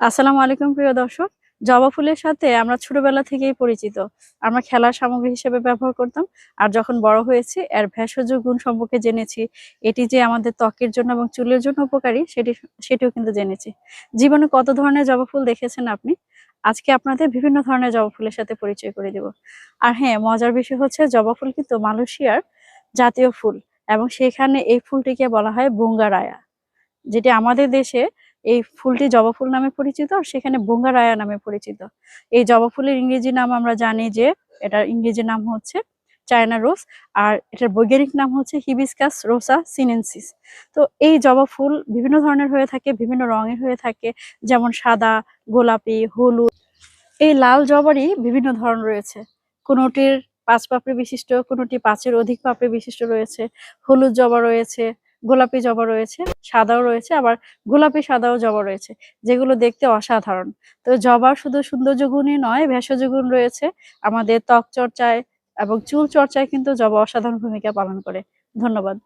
আসসালামু আলাইকুম, প্রিয় দর্শক। জবা ফুলের সাথে আমরা ছোটবেলা থেকেই পরিচিত। আমরা খেলার সামগ্রী হিসেবে ব্যবহার করতাম। আর যখন বড় হয়েছি, এর ভেষজ গুণ সম্পর্কে জেনেছি। এটি যে আমাদের ত্বকের জন্য এবং চুলের জন্য উপকারী, সেটি সেটিও কিন্তু জেনেছি। জীবনে কত ধরনের জবা ফুল দেখেছেন আপনি? আজকে আপনাদের বিভিন্ন ধরনের জবা ফুলের সাথে পরিচয় করে দেব। আর হ্যাঁ মজার বিষয় হচ্ছে, জবা ফুল কিন্তু মালয়েশিয়ার জাতীয় ফুল। এবং সেখানে এই ফুলটিকে বলা হয় বুঙ্গারায়া, যেটি আমাদের দেশে এই ফুলটি জবা ফুল নামে পরিচিত, সেখানে বুঙ্গারায়া নামে পরিচিত। এই জবা ফুলের ইংরেজি নাম আমরা জানি যে, এটার ইংরেজি নাম হচ্ছে চায়না রোজ, আর এটার বৈজ্ঞানিক নাম হচ্ছে হিবিসকাস রোসা সিনেনসিস। তো এই জবা ফুল বিভিন্ন ধরনের হয়ে থাকে, বিভিন্ন রঙের হয়ে থাকে, যেমন সাদা, গোলাপি, হলুদ। এই লাল জবারই বিভিন্ন ধরন রয়েছে। কোনোটির পাঁচ পাপড়ি বিশিষ্ট, কোনোটি পাঁচের অধিক পাপড়ি বিশিষ্ট রয়েছে। হলুদ জবা রয়েছে গোলাপি জবা রয়েছে, সাদাও রয়েছে, আবার গোলাপি সাদাও জবা রয়েছে, যেগুলো দেখতে অসাধারণ। তো জবা শুধু সৌন্দর্য গুণই নয় ভেষজ গুণ রয়েছে। আমাদের ত্বক চর্চায় এবং চুল চর্চায় কিন্তু জবা অসাধারণ ভূমিকা পালন করে। ধন্যবাদ।